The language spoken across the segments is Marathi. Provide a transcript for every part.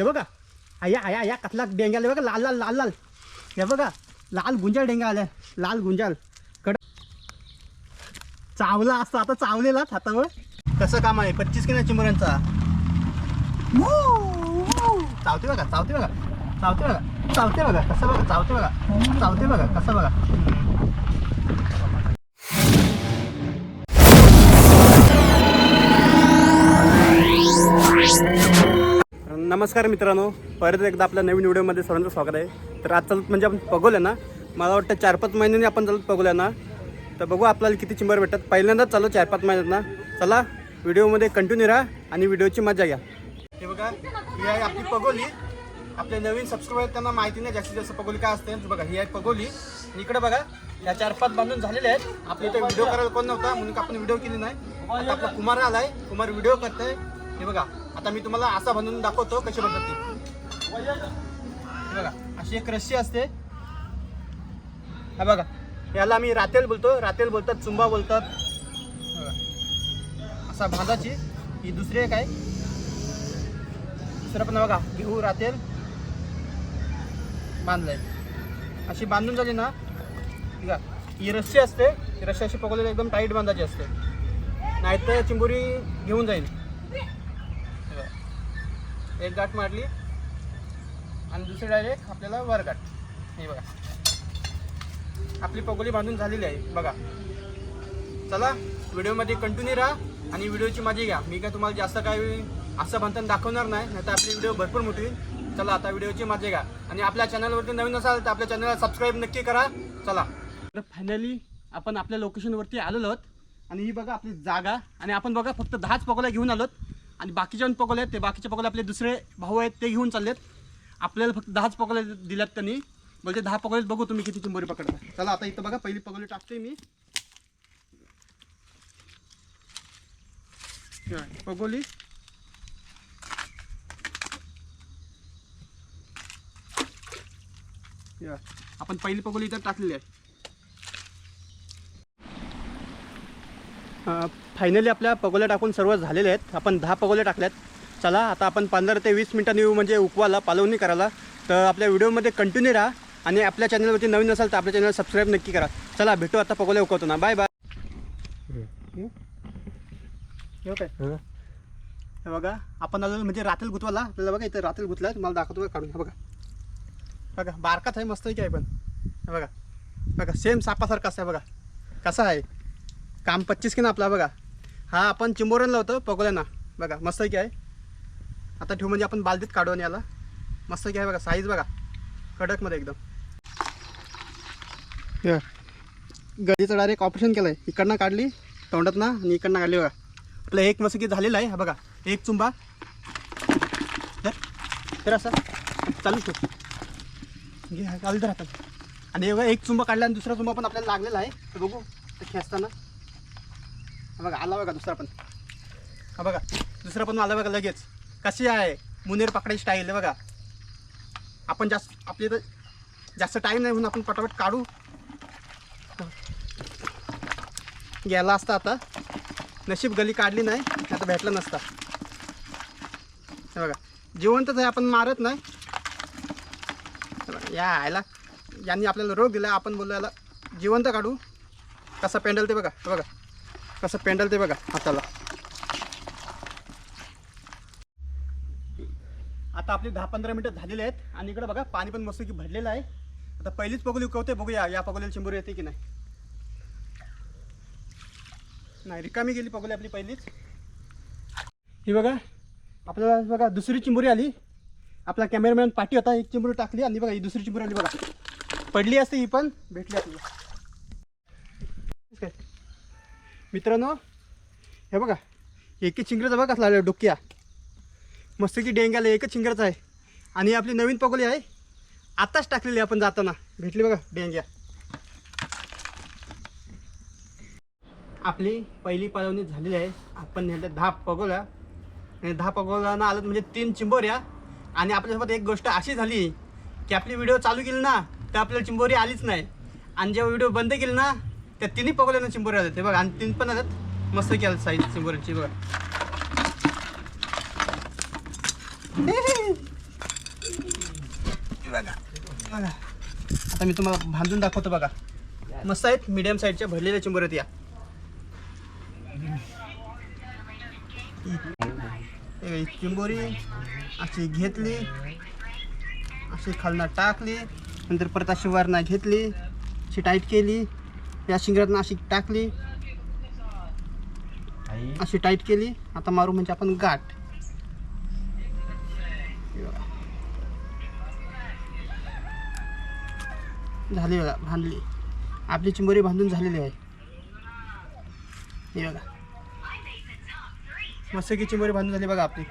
हे बघा. आया आया आया कसला डेंगा आले बघा. लाल लाल लाल लाल. हे बघा. लाल गुंजाल डेंग्या आल्या. लाल गुंजाल कड चावला असतो. आता चावलेला हातावर. कसं काम आहे? पच्चीस किलो चिमुऱ्यांचा चावते बघा चावते बघा. चावते बघा. चावते बघा. कसं बघा? चावते बघा. चावते बघा. कसं बघा? नमस्कार मित्रांनो परत एकदा आपल्या नवीन व्हिडिओमध्ये सर्वांचं स्वागत आहे. तर आज चालत म्हणजे आपण पगवलं ना मला वाटतं चार पाच महिन्यांनी आपण चालत पगवलं ना. तर बघू आपल्याला किती चिंबर भेटतात. पहिल्यांदाच चालू चार पाच महिन्यात ना. चला व्हिडिओमध्ये कंटिन्यू राहा आणि व्हिडिओची मजा घ्या. हे बघा ही आहे आपली पगोली. आपले नवीन सबस्क्राईबर त्यांना माहिती नाही जास्तीत जास्त पगोली काय असते. बघा ही आहे पगोली. इकडे बघा या चार पाच बांधून झालेले आहेत. आपल्या इथे व्हिडिओ करायला कोण नव्हता म्हणून आपण व्हिडिओ केली नाही. आता आपला कुमार आलाय. कुमार व्हिडिओ करतोय. हे बघा आता मी तुम्हाला असा बांधून दाखवतो कशी बनतात ती. हे बघा अशी एक रस्सी असते. हा बघा याला आम्ही रातेल बोलतो रातेल बोलतात चुंबा बोलतात. असा भाजाची ही दुसरी एक आहे. दुसरं पण बघा घेऊ रातेल बांधलंय. अशी बांधून झाली ना बघा ही रस्सी असते रस्सी अशी पकडलेली एकदम टाईट बांधायची असते. नाहीतर चिंबोरी घेऊन जाईल. एक गाठ मारली. आणि दुसरी डायरेक्ट आपल्याला वर गाठ. हे बघा. आपली पगोली बांधून झालेली आहे. बघा. चला व्हिडिओमध्ये कंटिन्यू राहा आणि व्हिडिओची मजा घ्या. मी काय तुम्हाला जास्त काय असं बांधताना दाखवणार नाही नाही तर आपली व्हिडिओ भरपूर मोठी होईल. चला आता व्हिडिओची मजा घ्या. आणि आपल्या चॅनलवरती नवीन असाल तर आपल्या चॅनलला सबस्क्राईब नक्की करा. चला. तर फायनली आपण आपल्या लोकेशनवरती आलेलो आहोत. आणि ही बघा आपली जागा. आणि आपण बघा फक्त दहाच पकोल्या घेऊन आलोत. आणि बाकीचे पण पकोले आहेत ते बाकीचे पकोले आपले दुसरे भाऊ आहेत ते घेऊन चाललेत. आपल्याला फक्त दहाच पकोले दिल्यात त्यांनी. म्हणजे दहा पकोलेच बघू तुम्ही किती चिंबोरी पकडता. चला आता इथं बघा पहिली पकोली टाकते मी. हे पगोली? आपण पहिली पगोली इथं टाकलेली आहे. फायनली आपल्या पगोल्या टाकून सर्व झालेले आहेत. आपण दहा पगोल्या टाकल्यात. चला आता आपण पंधरा ते वीस मिनिटांनी येऊ म्हणजे उपवाला पालवणी करायला. तर आपल्या व्हिडिओमध्ये कंटिन्यू राहा आणि आपल्या चॅनलवरती नवीन असाल तर आपल्या चॅनल सबस्क्राईब नक्की करा. चला भेटू आता पगोल्या उकवतो ना. बाय बाय हे काय हे? बघा आपण आलो म्हणजे रातेल गुतवाला. आपल्याला बघा इथं रातेल गुतला तुम्हाला दाखवतो बघा काढून. हे बघा. बघा बारकाच आहे मस्त आहे पण. हे बघा. बघा सेम सापासारखा असं आहे बघा. कसा आहे? काम पच्चीस की ना आपला बघा. हा आपण चिंबोरण लावतो पगोल्यांना. बघा मस्त की आहे. आता ठेवू म्हणजे आपण बालदीत काढू आणि याला. मस्त की आहे बघा साईज बघा. कडकमध्ये एकदम. गडीचं डायरेक्ट ऑपरेशन केलं आहे इकडनं काढली तोंडात ना आणि इकडनं काढली बघा. आपलं एक मस्त की झालेलं आहे हा बघा. एक चुंबा. तर असा. चालू ठेव. घे हा, चालू तर हातात आणि हे बघा एक चुंबा काढला आणि दुसरा चुंबा पण आपल्याला लागलेला आहे. तर बघू ते खेचताना. बघा आला बघा दुसरा पण. हा बघा दुसरा पण आला बघा लगेच. कशी आहे? मुनेर पकडायची स्टाईल आहे बघा. आपण जास्त आपली तर जास्त टाईम नाही म्हणून आपण पटापट काढू. गेला असता आता. नशीब गली काढली नाही आता भेटलं नसता. हे बघा जिवंतच आहे आपण मारत नाही. या आयला यांनी आपल्याला रोग दिला आपण बोललो याला जिवंत काढू. कसं पेंडल ते बघा बघा. कसं पेंडल ते बघा हाताला. आता आपली दहा पंधरा मिनटं झालेली आहेत आणि इकडे बघा पाणी पण मस्त की भरलेलं आहे. आता पहिलीच पगोली उकवते बघूया या पगोलीला चिंबूर येते की नाही. नाही रिकामी गेली पगोली आपली पहिलीच. ही बघा आपल्याला बघा दुसरी चिंबुरी आली. आपला कॅमेरामॅन पाठी होता एक चिंबुरी टाकली आणि बघा ही दुसरी चिंबुरी आली बघा. पडली असते ही पण भेटली आपल्याला. मित्रांनो हे बघा एकच चिंगराचा बघा कसला आला डोक्या मस्त की डेंग्याला एकच चिंगराचा आहे. आणि आपली नवीन पकोली आहे आत्ताच टाकलेली आपण जाताना. भेटली बघा डेंग्या. आपली पहिली पळवणी झालेली आहे. आपण नेल्या दहा पगोला आणि दहा पगोलांना आलं म्हणजे तीन चिंबोऱ्या. आणि आपल्यासोबत एक गोष्ट अशी झाली की आपली व्हिडिओ चालू केली ना तर आपल्याला चिंबोरी आलीच नाही. आणि जेव्हा व्हिडिओ बंद केली ना त्या तिन्ही पकवल्यानं चिंबोरे आल्या ते बघा आणि तीन पण आल्यात मस्त केलं साईज चिंबोऱ्यांची बघा. बघा आता मी तुम्हाला भांजून दाखवतो बघा. मस्त आहेत मीडियम साईजच्या भरलेल्या चिंबोऱ्यात या. चिंबोरी अशी घेतली. अशी खालना टाकली. नंतर परत अशी वारणा घेतली. अशी टाईट केली. या शिंगरातनं अशी टाकली. अशी टाईट केली. आता मारू म्हणजे आपण गाठ. झाली बघा बांधली आपली चिंबोरी बांधून झालेली आहे. हे बघा. मस्त की चिंबोरी बांधून झाली बघा आपली.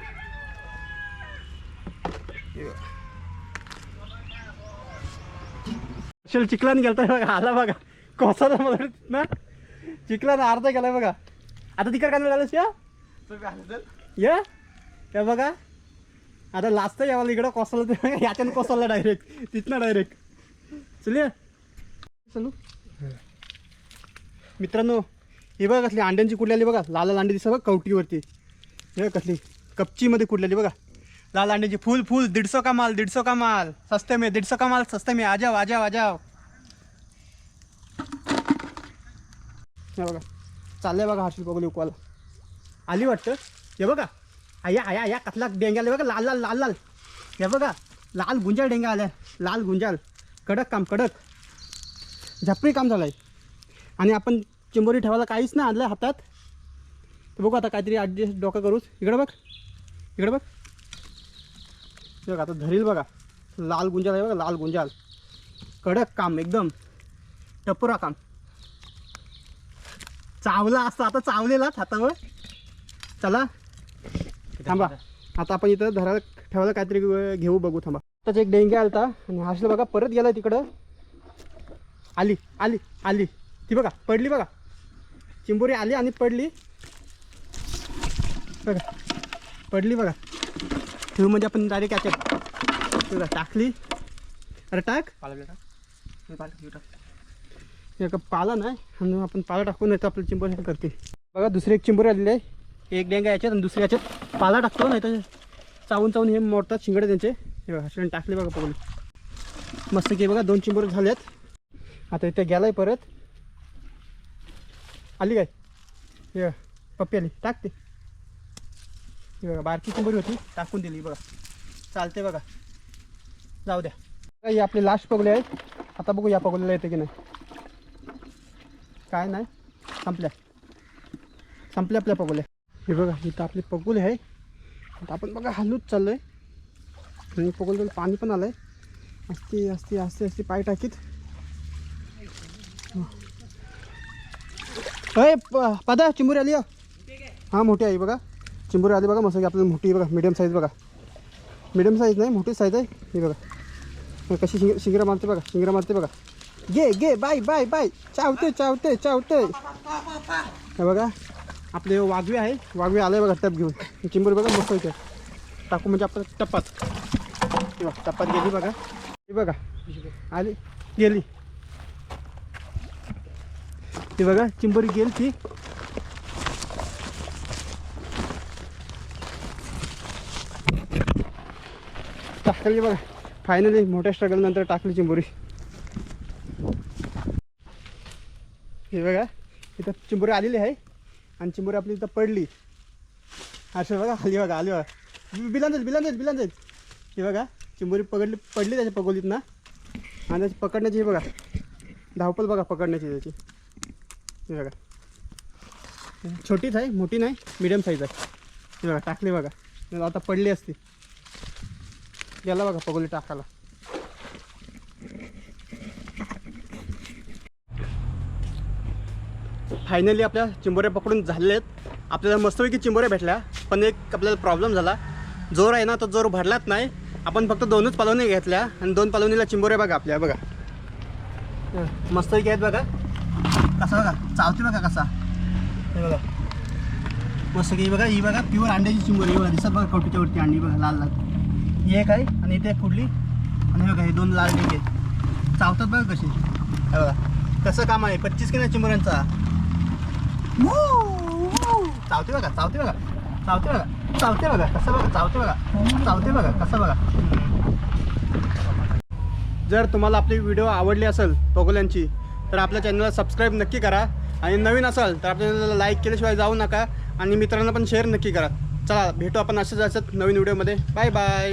चिखलान गेलता बघा आला बघा. कोसाला मला ना? चिखलान अर्धा गेलाय बघा. आता तिकडे काय झालंस या? या? या बघा. आता लास्ट यावाला इकडं कोसला याच्यानं कोसळला डायरेक्ट तिथनं डायरेक्ट चल चलू. मित्रांनो हे बघा कसली अंड्यांची कुडलेली बघा. लाल लाल अंडी दिसत बघा कवटीवरती. हे बघा कसली कपचीमध्ये कुडलेली बघा. लाल अंड्याची फुल फुल दीडसो का माल दीडसो का माल सस्ते में दीडसो का माल सस्ते में आजाव आजाव आजाव हे बघा. चाललंय बघा हर्षित बघू उकवाला आली वाटतं? हे बघा. आया आया आया. कसला डेंगा आले बघा. लाल लाल लाल लाल. हे बघा. लाल गुंजाल डेंगा आल्या. लाल गुंजाल कडक काम कडक. झपरी काम झालं आहे आणि आपण चिंबोरी ठेवायला काहीच नाही आणलं हातात. तर बघू आता काहीतरी ॲडजस्ट डोकं करूच. इकडं बघ. इकडं बघ. हे बघा आता धरील बघा. लाल गुंजाल आहे बघा लाल गुंजाल कडक काम एकदम. टपोरा काम. चावला असता आता चावलेलाच हातावर. चला. थांबा. आता आपण इथं धरायला ठेवायला काहीतरी घेऊ बघू थांबा. आताच एक डेंगे आलता. आणि हर्षल बघा परत गेला तिकडं. आली आली आली. ती बघा पडली बघा. चिंबोरी आली आणि पडली. बघा. पडली बघा. ठेवू म्हणजे आपण डायरेक्ट याच्यात. बघा टाकली. अरे टाक. एका पाला नाही? आणि आपण पाला टाकून तर आपलं चिंबर हे करते बघा दुसरी एक चिंबर आलेली आहे. एक डेंगा याच्यात आणि दुसऱ्या याच्यात पाला टाकतो नाही तर चावून चावून हे मोडतात शिंगडे त्यांचे. हे बघा टाकले बघा पगली मस्त की बघा दोन चिंबर झाल्यात. आता इथे गेलाय परत. आली काय? हे पप्पी आली. टाकते. हे बघा बारकी चिंबरी होती. टाकून दिली बघा. चालते बघा. जाऊ द्या. हे आपले आपली लास्ट पगले आहेत आता बघू या पगलीला येते की नाही. काय नाही. संपल्या. संपल्या आपल्या पगोल्या हे बघा इथं आपले पगोली आहे. आता आपण बघा हलूच आहे आणि पगोल पाणी पण आलंय. असते असते असते असते पाय टाकीत. अय प- पदा चिंबुरी आली हो. हां. मोठी आहे बघा. चिंबुरी आली बघा मस्त आपल्याला मोठी बघा मिडियम साईज बघा. मिडियम साईज नाही मोठी साईज आहे. हे बघा. कशी शिंग शिंगरा मारते बघा शिंगरा मारते बघा. घे घे बाय बाय बाय चावते चावते चावते. हे बघा आपले वाघवे आहे. वाघवे आले बघा टप घेऊन. चिंबोरी बघा मस्त इथे टाकू म्हणजे आपलं टप्पात बघा टप्पात गेली बघा. ती बघा आली गेली. ती बघा चिंबोरी गेली ती. टाकली बघा. फायनली मोठ्या स्ट्रगल नंतर टाकली चिंबोरी. हे बघा इथं चिंबोरी आलेली आहे आणि चिंबोरी आपली इथं पडली. असं बघा खाली बघा आली बघा. बिलान जाईल बिलान जाईल बिलान जाईल. हे बघा चिंबोरी पकडली पडली त्याच्या पगोलीत ना आणि त्याची पकडण्याची हे बघा धावपल बघा पकडण्याची त्याची. हे बघा. छोटीच आहे मोठी नाही मिडियम साईज आहे. हे बघा टाकली बघा. आता पडली असती. गेला बघा पगोली टाकायला. फायनली आपल्या चिंबोऱ्या पकडून झालेल्या आहेत. आपल्याला मस्तपैकी चिंबोऱ्या भेटल्या. पण एक आपल्याला प्रॉब्लेम झाला. जोर आहे ना तो जोर भरलाच नाही. आपण फक्त दोनच पालवणी घेतल्या आणि दोन पालवणीला चिंबोऱ्या बघा आपल्या बघा. मस्तपैकी आहेत बघा. कसा बघा? चावते बघा कसा. हे बघा. मस्त की बघा ही बघा प्युअर अंड्याची चिंबोरी. बघा दिसत बघा कवटीच्या वरती अंडी बघा लाल लाल. ही एक आहे आणि इथे एक फुडली आणि बघा हे दोन लाल डिंगे चावतात बघा कशी बघा. कसं काम आहे? पच्चीस किलो चिंबऱ्यांचा? चावते बघा चावते बघा चावते बघा चावते बघा कसं बघा चावते बघा चावते बघा कसं बघा जर तुम्हाला आपली व्हिडिओ आवडली असेल पगोल्यांची तर आपल्या चॅनलला सबस्क्राईब नक्की करा. आणि नवीन असाल तर आपल्या चॅनलला लाईक केल्याशिवाय जाऊ नका. आणि मित्रांना पण शेअर नक्की करा. चला भेटू आपण असेच असत नवीन व्हिडिओमध्ये. Bye bye